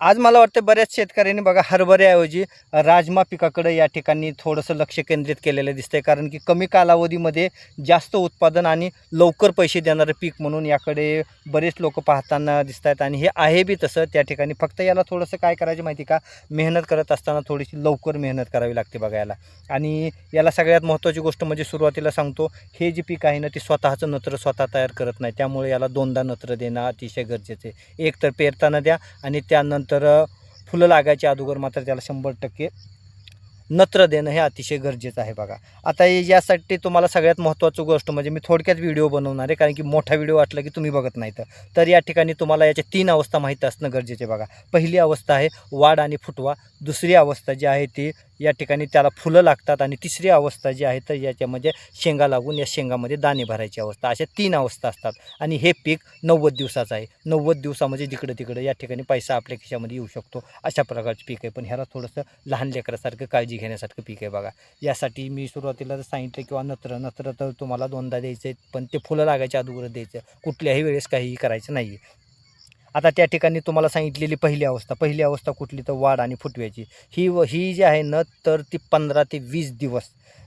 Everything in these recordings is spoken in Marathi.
आज मला वाटतं बऱ्याच शेतकऱ्यांनी बघा हरभऱ्याऐवजी राजमा पिकाकडे या ठिकाणी थोडंसं लक्ष केंद्रित केलेलं दिसतंय. कारण की कमी कालावधीमध्ये जास्त उत्पादन आणि लवकर पैसे देणारं पीक म्हणून याकडे बरेच लोक पाहताना दिसत आहेत आणि हे आहे बी तसं त्या ठिकाणी फक्त याला थोडंसं काय करायचं माहिती का? मेहनत करत असताना थोडीशी लवकर मेहनत करावी लागते बघा याला. आणि याला सगळ्यात महत्त्वाची गोष्ट म्हणजे सुरुवातीला सांगतो हे जे पीक आहे ना ते स्वतःचं नत्र स्वतः तयार करत नाही. त्यामुळे याला दोनदा नत्र देणं अतिशय गरजेचं आहे. एक तर पेरताना द्या आणि त्यानंतर फुलं लागायच्या अगोदर मात्र त्याला शंभर टक्के नत्र देणं हे अतिशय गरजेचं आहे बघा. आता यासाठी तुम्हाला सगळ्यात महत्त्वाची गोष्ट म्हणजे मी थोडक्यात व्हिडिओ बनवणार आहे कारण की मोठा व्हिडिओ वाटला की तुम्ही बघत नाही तर. तर या ठिकाणी तुम्हाला याच्या तीन अवस्था माहीत असणं गरजेचे बघा. पहिली अवस्था आहे वाढ आणि फुटवा. दुसरी अवस्था जी आहे ती या ठिकाणी त्याला फुलं लागतात आणि तिसरी अवस्था जी आहे तर याच्यामध्ये शेंगा लागून या शेंगामध्ये दाणे भरायची अवस्था अशा तीन अवस्था असतात. आणि हे पीक नव्वद दिवसाचं आहे. नव्वद दिवसामध्ये जिकडं तिकडं या ठिकाणी पैसा आपल्या खिशामध्ये येऊ शकतो. अशा प्रकारचं पीक आहे. पण ह्याला थोडंसं लहान लेकरासारखं काळजी घेण्यासारखं पीक आहे बघा. यासाठी मी सुरुवातीला जर सांगितलं किंवा नत्र नत्र तर तुम्हाला दोनदा द्यायचं आहे पण ते फुलं लागायच्या अगोदर द्यायचं. कुठल्याही वेळेस काहीही करायचं नाही आहे आता त्या ठिकाणी तुम्हाला सांगितलेली पहिली अवस्था पहिली अवस्था कुठली? तर वाढ आणि फुटव्याची. ही व ही जी आहे न तर ती पंधरा ते वीस दिवस.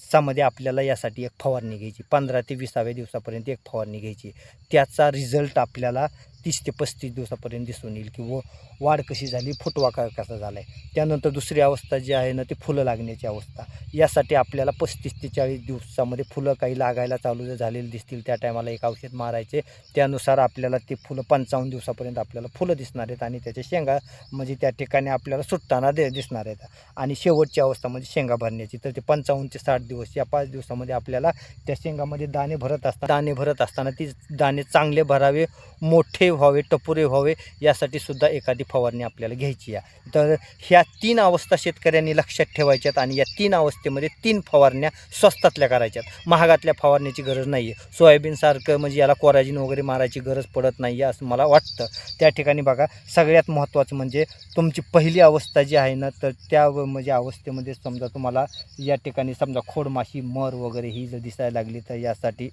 सामध्ये आपल्याला यासाठी एक फवारणी घ्यायची. पंधरा ते विसाव्या दिवसापर्यंत एक फवारणी घ्यायची. त्याचा रिझल्ट आपल्याला तीस ते पस्तीस दिवसापर्यंत दिसून येईल की व वाढ कशी झाली फुटवा का कसा झाला आहे त्यानंतर दुसरी अवस्था जी आहे ना ती फुलं लागण्याची अवस्था. यासाठी आपल्याला पस्तीस ते चाळीस दिवसामध्ये फुलं काही लागायला चालू झालेली दिसतील त्या टायमाला एक औषध मारायचे. त्यानुसार आपल्याला ते फुलं पंचावन्न दिवसापर्यंत आपल्याला फुलं दिसणार आहेत आणि त्याच्या शेंगा म्हणजे त्या ठिकाणी आपल्याला सुटताना दे दिसणार आहेत. आणि शेवटची अवस्था म्हणजे शेंगा भरण्याची. तर ते पंचावन्न ते साठ दिवस या पाच दिवसामध्ये आपल्याला त्या शेंगामध्ये दाणे भरत असतात दाणे भरत असताना ती दाणे चांगले भरावे मोठे व्हावे टपुरे व्हावे यासाठी सुद्धा एखादी फवारणी आपल्याला घ्यायची आहे तर ह्या तीन अवस्था शेतकऱ्यांनी लक्षात ठेवायच्यात आणि या तीन अवस्थेमध्ये तीन फवारण्या स्वस्तातल्या करायच्यात. महागातल्या फवारण्याची गरज नाही आहे सोयाबीनसारखं म्हणजे याला कोराजिन वगैरे मारायची गरज पडत नाही आहे असं मला वाटतं. त्या ठिकाणी बघा सगळ्यात महत्त्वाचं म्हणजे तुमची पहिली अवस्था जी आहे ना तर त्या म्हणजे अवस्थेमध्ये समजा तुम्हाला या ठिकाणी समजा खोडमाशी मर वगैरे ही जर दिसायला लागली तर यासाठी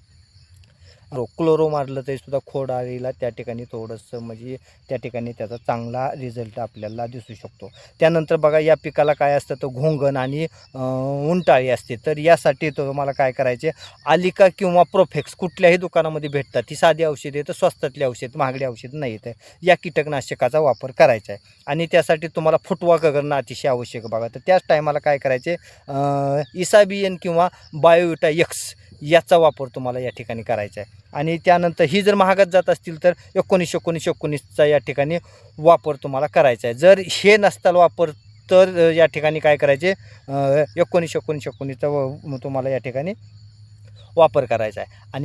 क्लोरो मारलं तरीसुद्धा खोड आलेला त्या ठिकाणी थोडंसं म्हणजे त्या ठिकाणी त्याचा चांगला रिझल्ट आपल्याला दिसू शकतो. त्यानंतर बघा या पिकाला काय असतं? तर घोंगण आणि उंटाळी असते. तर यासाठी तुम्हाला काय करायचे? आलिका किंवा प्रोफेक्स कुठल्याही दुकानामध्ये भेटतात. ती साधी औषधे तर स्वस्तातली औषध महागडी औषध नाही आहेत या कीटकनाशकाचा वापर करायचा आहे. आणि त्यासाठी तुम्हाला फुटवा करणं अतिशय आवश्यक बघा. तर त्याच टायमाला काय करायचे? इसाबियन किंवा बायोविटा एक्स याचा वापर तुम्हाला या ठिकाणी करायचा आहे. आणि त्यानंतर ही जर महागात जात असतील तर एकोणीसशे एकोणीस एकोणीसचा या ठिकाणी वापर तुम्हाला करायचा आहे. जर हे नसताल वापर तर या ठिकाणी काय करायचे? एकोणीसशे एकोणीस एकोणीस एकोणीसचा व- तुम्हाला या ठिकाणी वापर करायचा आहे. आणि